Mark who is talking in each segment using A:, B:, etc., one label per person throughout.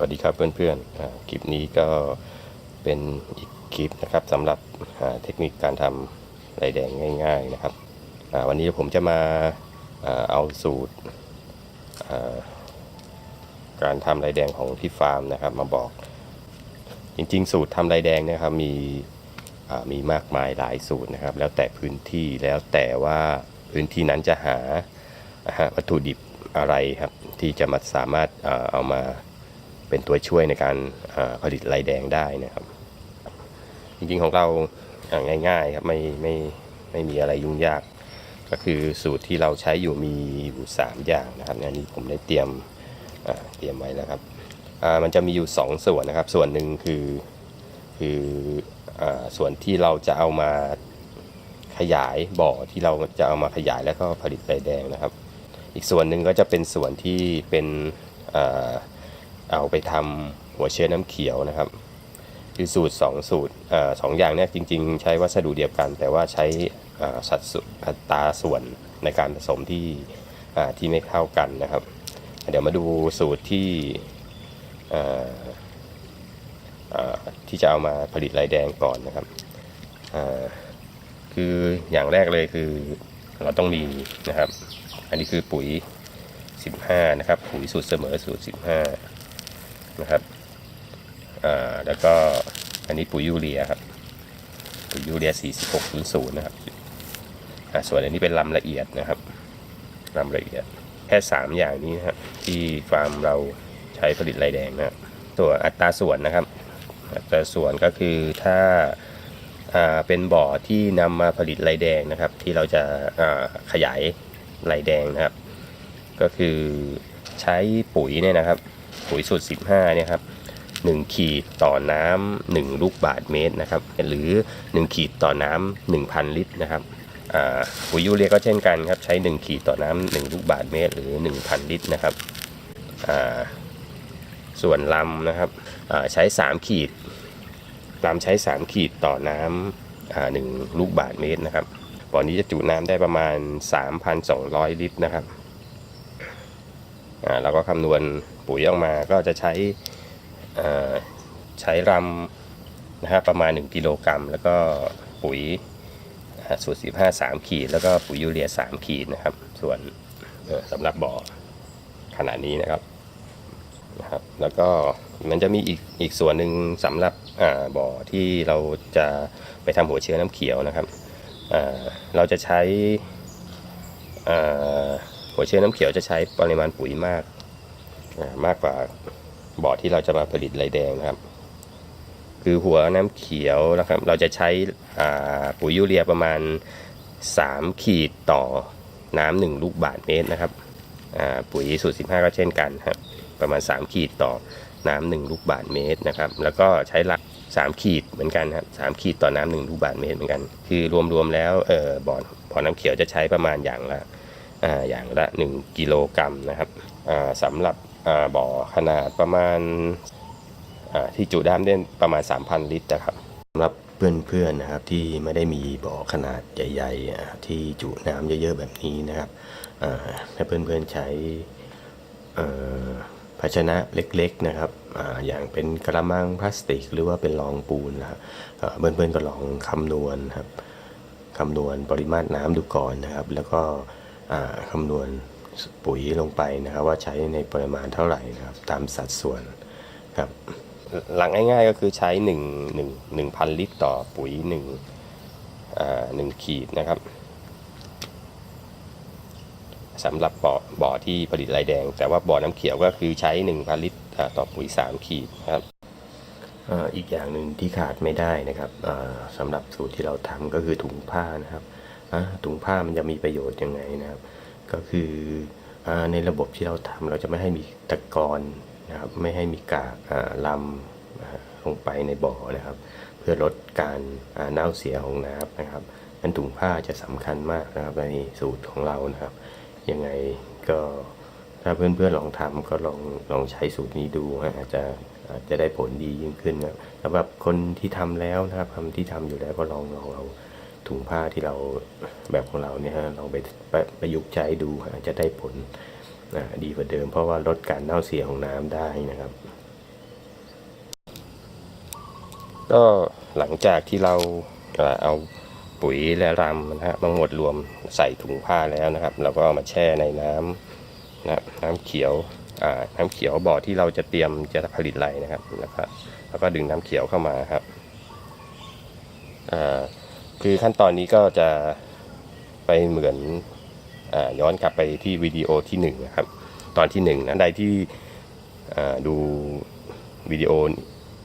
A: วัสดีครับเพื่อนๆอ่าคลิปนี้ก็เป็นอีกคลิปนะครับสำหรับเทคนิคการทำลายแดงง่ายๆนะครับวันนี้ผมจะมาเอาสูตรการทำลายแดงของที่ฟาร์มนะครับ มาบอก จริงๆ สูตรทำลายแดงนะครับมีมีมากมายหลายสูตรนะครับ แล้วแต่พื้นที่แล้วแต่ว่าพื้นที่นั้นจะหาวัตถุดิบอะไรครับที่จะมาสามารถเอามา เป็นตัวช่วยในการผลิตลายแดงได้นะครับ จริงๆของเราอ่าง่ายๆครับไม่ไม่ไม่มีอะไรยุ่งยาก ก็คือสูตรที่เราใช้อยู่มีอยู่สามอย่างนะครับอันนี้ผมได้เตรียมเตรียมไว้แล้วครับมันจะมีอยู่ 2 ส่วนนะครับ ส่วนหนึ่งคือคืออส่วนที่เราจะเอามาขยายบ่อที่เราจะเอามาขยายแล้วก็ผลิตใบแดงนะครับ อีกส่วนหนึ่งก็จะเป็นส่วนที่เป็นอ เอาไปทำหัวเชื้อน้ำเขียวนะครับคือสูตร 2 สูตรอสองอย่างเนี้จริง ๆ ใช้วัสดุเดียวกัน แต่ว่าใช้สัดส่วนอัตราส่วนในการผสมที่ที่ไม่เข้ากันนะครับ เดี๋ยวมาดูสูตรที่ที่จะเอามาผลิตลายแดงก่อนนะครับคืออย่างแรกเลยคือเราต้องมีนะครับ อันนี้คือปุ๋ย 15 นะครับ ปุ๋ยสูตรเสมอสูตร 15 นะครับอ่าแล้วก็อันนี้ปุ๋ยยูเรียครับปุ๋ยยูเรีย 4600 นะครับอ่าส่วนอันนี้เป็นลำละเอียดนะครับลำละเอียดแค่ 3 อย่างนี้นะครับที่ฟาร์มเราใช้ผลิตลายแดงนะครับตัวอัตราส่วนนะครับ อัตราส่วนก็คือถ้าาเป็นบ่อที่นำมาผลิตลายแดงนะครับ ที่เราจะาขยายลายแดงนะครับ ก็คือใช้ปุ๋ยเนี่ยนะครับ ปุ๋ยสูตร 15เนี่ยครับ1ขีดต่อน้ำ1ลูกบาทเมตรนะครับหรือ 1 ขีดต่อน้ำ1,000 ลิตรนะครับอ่าปุ๋ยยูเรียก็เช่นกันครับใช้ 1 ขีดต่อน้ำ1ลูกบาทเมตร หรือ 1,000 ลิตรนะครับอ่าส่วนลำนะครับอ่าใช้ 3 ขีดลำใช้ 3 ขีดต่อน้ำอ่า1ลูกบาทเมตรนะครับบ่อนี้จะจุน้ำได้ประมาณ 3,200 ลิตรนะครับอ่าเราก็คำนวณ ปุ๋ยออกมาก็จะใช้ใช้ลำนะครับประมาณ 1 กิโลกรัม แล้วก็ปุ๋ยสูตร15 3 ขีด แล้วก็ปุ๋ยยูเรีย 3 ขีดนะครับ ส่วนสำหรับบ่อขนาดนี้นะครับนะครับ แล้วก็มันจะมีอีกอีกส่วนหนึ่งสำหรับบ่อที่เราจะไปทำหัวเชื้อน้ำเขียวนะครับเราจะใช้หัวเชื้อน้ำเขียวจะใช้ปริมาณปุ๋ยมาก มากกว่าบ่อที่เราจะมาผลิตลายแดงนะครับ คือหัวน้ำเขียวนะครับ เราจะใช้ปุ๋ยยูเรียประมาณ 3 ขีดต่อน้ำหนึ่งลูกบาทเมตรนะครับปุ๋ยสูตร 15 ก็เช่นกันครับ ประมาณ 3 ขีดต่อน้ำหนึ่งลูกบาทเมตรนะครับ แล้วก็ใช้หลัก 3 ขีดเหมือนกันครับสามขีดต่อน้ำหนึ่งลูกบาทเมตรเหมือนกัน คือรวมๆแล้วเออบ่อบ่อน้ำเขียวจะใช้ประมาณอย่างละออย่างละ 1 กิโลกรัมนะครับอ่าสำหรับ บ่อขนาดประมาณที่จุได้ได้ประมาณ 3,000 ลิตรนะครับสำหรับเพื่อนๆนะครับที่ไม่ได้มีบ่อขนาดใหญ่ๆที่จุน้ำเยอะๆแบบนี้นะครับอ่าถ้าเพื่อนๆใช้ภาชนะเล็กๆนะครับออย่างเป็นกระมังพลาสติก หรือว่าเป็นรองปูนนะครับเพื่อนๆก็ลองคำนวณครับคำนวณปริมาตรน้ำดูก่อนนะครับ แล้วก็คำนวณ ปุ๋ยลงไปนะครับ ว่าใช้ในปริมาณเท่าไหร่นะครับ ตามสัดส่วนครับหลักง่ายๆก็คือใช้1 1 1 0 0 ลิตรต่อปุ๋ย1อ่า1ขีดนะครับสำหรับบ่อบ่อที่ผลิตลายแดง แต่ว่าบ่อน้ำเขียวก็คือใช้ 1,000 ลิตรต่อปุ๋ย 3 ขีดนะครับอ,อีกอย่างหนึ่งที่ขาดไม่ได้นะครับสำหรับสูตรที่เราทำก็คือถุงผ้านะครับถุงผ้ามันจะมีประโยชน์ยังไงนะครับ ก็คือในระบบที่เราทำเราจะไม่ให้มีตะกอนนะครับไม่ให้มีกากลำลงไปในบ่อนะครับ เพื่อลดการเน่าเสียของน้ำนะครับนั้นถุงผ้าจะสำคัญมากนะครับในสูตรของเรานะครับยังไงก็ถ้าเพื่อนๆลองทำก็ลองลองใช้สูตรนี้ดูฮะอาจจะอาจจะได้ผลดียิ่งขึ้นนะครับสำหรับคนที่ทำแล้วนะครับทำที่ทำอยู่แล้วก็ลองลองเอา ถุงผ้าที่เราแบบของเราเนี่ยฮะลองไปประยุกต์ใช้ดูอาจจะได้ผลดีกว่าเดิม เพราะว่าลดการเน่าเสียของน้ำได้นะครับ ก็หลังจากที่เราเอาปุ๋ยและรำนะฮะทั้งหมดรวมใส่ถุงผ้าแล้วนะครับ เราก็เอามาแช่ในน้ำนะน้ำเขียวน้ำเขียวบ่อที่เราจะเตรียมจะผลิตไรนะครับแล้วก็แล้วก็ดึงน้ำเขียวเข้ามาครับอ่า คือขั้นตอนนี้ก็จะไปเหมือนอย้อนกลับไปที่วิดีโอที่หนึ่งนะครับ ตอนที่หนึ่งนะใดที่ดูวิดีโอ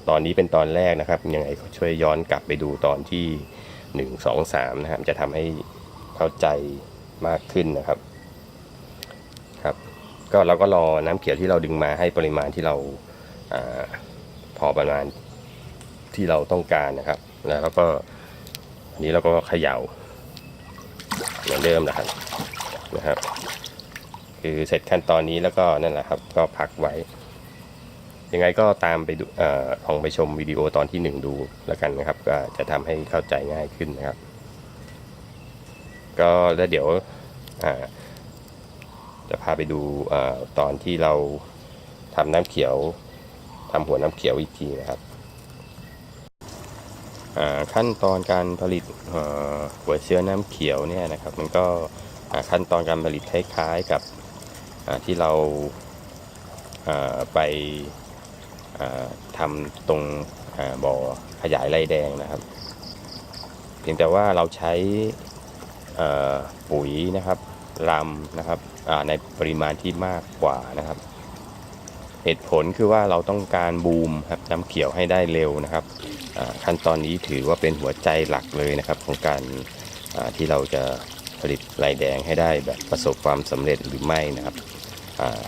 A: ตอนนี้เป็นตอนแรกนะครับ ยังไงช่วยย้อนกลับไปดูตอนที่หนึ่งสองสามนะครับ จะทำให้เข้าใจมากขึ้นนะครับครับ ก็เราก็รอน้ำเขียวที่เราดึงมาให้ปริมาณที่เราอาพอประมาณที่เราต้องการนะครับ แล้วก็ นนี้เราก็เขย่าเหมือนเดิมนะครับนะครับ คือเสร็จขั้นตอนนี้แล้วก็นั่นแหละครับ ก็พักไว้ ยังไงก็ตามไปดูเอ่อลองไปชมวิดีโอตอนที่หนึ่งดูแล้วกันนะครับ ก็จะทำให้เข้าใจง่ายขึ้นนะครับ ก็แล้วเดี๋ยวจะพาไปดูอตอนที่เราทำน้ำเขียวทำหัวน้ำเขียวอีกทีนะครับ ขั้นตอนการผลิตหัวเชื้อน้ำเขียวเนี่ยนะครับมันก็ขั้นตอนการผลิตคล้ายๆกับที่เราาไปาทำตรงบ่อขยายไรแดงนะครับ เพียงแต่ว่าเราใช้ปุ๋ยนะครับลำนะครับในปริมาณที่มากกว่านะครับ เหตุผลคือว่าเราต้องการบูมครับน้ำเขียวให้ได้เร็วนะครับขั้นตอนนี้ถือว่าเป็นหัวใจหลักเลยนะครับ ของการที่เราจะผลิตไรแดงให้ได้แบบประสบความสำเร็จหรือไม่นะครับ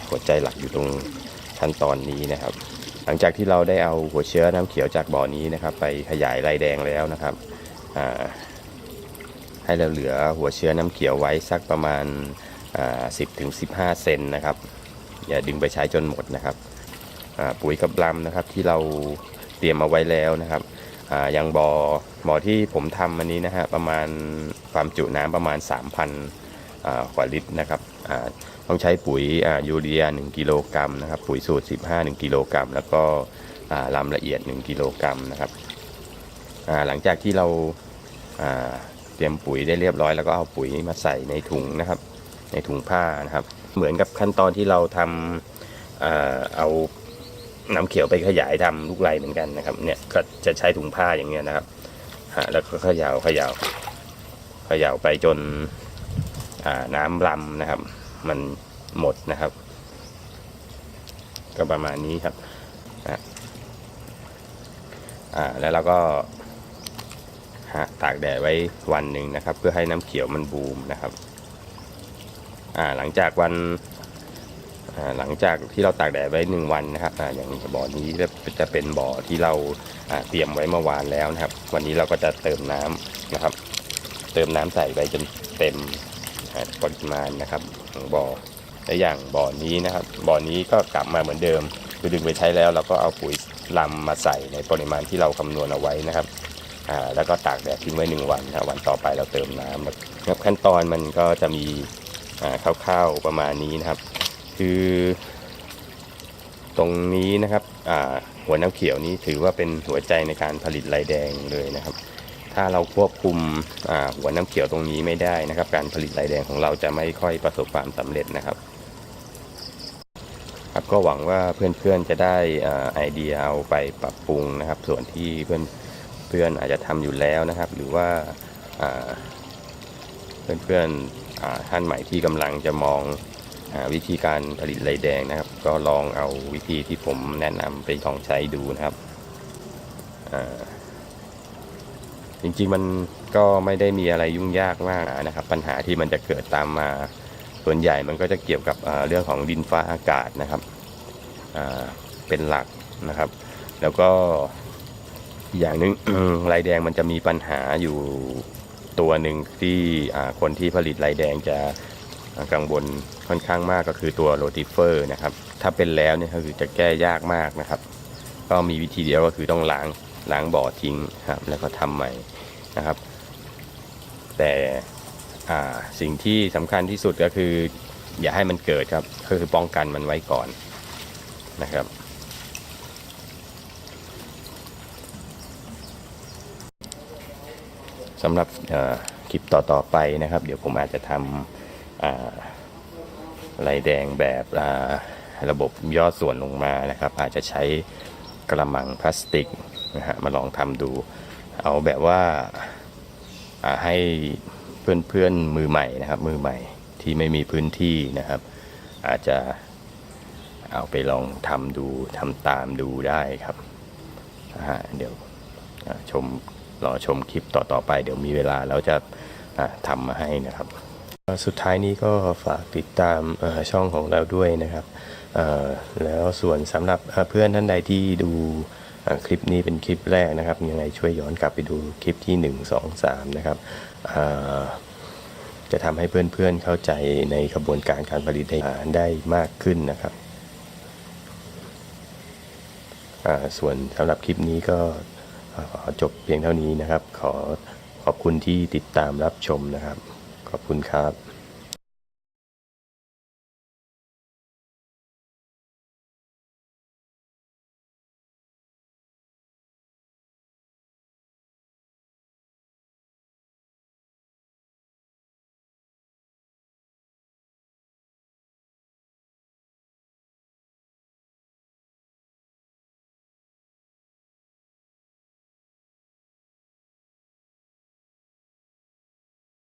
A: หัวใจหลักอยู่ตรงขั้นตอนนี้นะครับ หลังจากที่เราได้เอาหัวเชื้อน้ำเขียวจากบ่อนี้นะครับ ไปขยายไรแดงแล้วนะครับให้เราเหลือหัวเชื้อน้ำเขียวไว้สักประมาณ 10ถึง15 เซนนะครับ อย่าดึงไปใช้จนหมดนะครับ ปุ๋ยกับลำนะครับที่เราเตรียมเอาไว้แล้วนะครับอย่างบ่อบ่อที่ผมทำอันนี้นะฮะประมาณความจุน้ำประมาณ 3,000กว่าลิตรนะครับต้องใช้ปุ๋ยยูเรีย 1 กิโลกรัมนะครับปุ๋ยสูตร 15 1 กิโลกรัม แล้วก็ลำละเอียด 1 กิโลกรัมนะครับหลังจากที่เราาเตรียมปุ๋ยได้เรียบร้อย แล้วก็เอาปุ๋ยมาใส่ในถุงนะครับในถุงผ้านะครับ เหมือนกับขั้นตอนที่เราทำเอา น้ำเขียวไปขยายทำลูกไรเหมือนกันนะครับ เนี่ยก็จะใช้ถุงผ้าอย่างเงี้ยนะครับฮะแล้วก็ขยาวขยาวขยาวไปจนอ่าน้ำลำนะครับ มันหมดนะครับ ก็ประมาณนี้ครับนะอ่าแล้วเราก็ฮะตากแดดไว้วันหนึ่งนะครับ เพื่อให้น้ำเขียวมันบูมนะครับอ่าหลังจากวัน หลังจากที่เราตากแดดไว้หนึ่งวันนะครับออย่างบ่อนี้จะเป็นบ่อที่เราเตรียมไว้เมื่อวานแล้วนะครับ วันนี้เราก็จะเติมน้ำนะครับ เติมน้ำใส่ไปจนเต็มปริมาณนะครับของบ่อและอย่างบ่อนี้นะครับ บ่อนี้ก็กลับมาเหมือนเดิมคือดึงไปใช้แล้วเราก็เอาปุ๋ยลำมาใส่ในปริมาณที่เราคำนวณเอาไว้นะครับแล้วก็ตากแดดทิ้งไว้หนึ่งวันนะวันต่อไปเราเติมน้ำนะครับขั้นตอนมันก็จะมีคร่าวๆประมาณนี้นะครับ คือตรงนี้นะครับหัวน้ำเขียวนี้ถือว่าเป็นหัวใจในการผลิตไรแดงเลยนะครับ ถ้าเราควบคุมหัวน้ำเขียวตรงนี้ไม่ได้นะครับ การผลิตลายแดงของเราจะไม่ค่อยประสบความสำเร็จนะครับครับก็หวังว่าเพื่อนๆจะได้ไอเดียเอาไปปรับปรุงนะครับ ส่วนที่เพื่อนเพื่อนอาจจะทำอยู่แล้วนะครับ หรือว่าเพื่อนๆท่านใหม่ที่กำลังจะมอง วิธีการผลิตลายแดงนะครับ ก็ลองเอาวิธีที่ผมแนะนำไปลองใช้ดูนะครับจริงๆมันก็ไม่ได้มีอะไรยุ่งยากมากนะครับ ปัญหาที่มันจะเกิดตามมาส่วนใหญ่มันก็จะเกี่ยวกับเรื่องของดินฟ้าอากาศนะครับเป็นหลักนะครับ แล้วก็อย่างหนึงลายแดงมันจะมีปัญหาอยู่ตัวหนึ่งที่คนที่ผลิตลายแดงจะ กังวลค่อนข้างมากก็คือตัวโรติเฟอร์นะครับ ถ้าเป็นแล้วเนี่ยก็คือจะแก้ยากมากนะครับ ก็มีวิธีเดียวก็คือต้องล้างล้างบ่อทิ้งครับแล้วก็ทำใหม่นะครับ แต่สิ่งที่สำคัญที่สุดก็คือ อย่าให้มันเกิดครับก็คือป้องกันมันไว้ก่อนนะครับสำหรับคลิปต่อๆไปนะครับ เดี๋ยวผมอาจจะทำ ลายแดงแบบระบบย่อส่วนลงมานะครับ อาจจะใช้กระมังพลาสติกนะฮะมาลองทำดู เอาแบบว่าาให้เพื่อนๆมือใหม่นะครับ มือใหม่ที่ไม่มีพื้นที่นะครับ อาจจะเอาไปลองทำดูทำตามดูได้ครับฮะเดี๋ยวชมรอชมคลิปต่อๆไป เดี๋ยวมีเวลาเราจะทำมาให้นะครับ สุดท้ายนี้ก็ฝากติดตามช่องของเราด้วยนะครับแล้วส่วนสำหรับเพื่อนท่านใดที่ดูคลิปนี้เป็นคลิปแรกนะครับยังไงช่วยย้อนกลับไปดูคลิปที่ 1 2 3 นะครับจะทำให้เพื่อนๆเข้าใจในกระบวนการการผลิตได้ได้มากขึ้นนะครับส่วนสำหรับคลิปนี้ก็ขอจบเพียงเท่านี้นะครับ ขอขอบคุณที่ติดตามรับชมนะครับ ขอบคุณครับ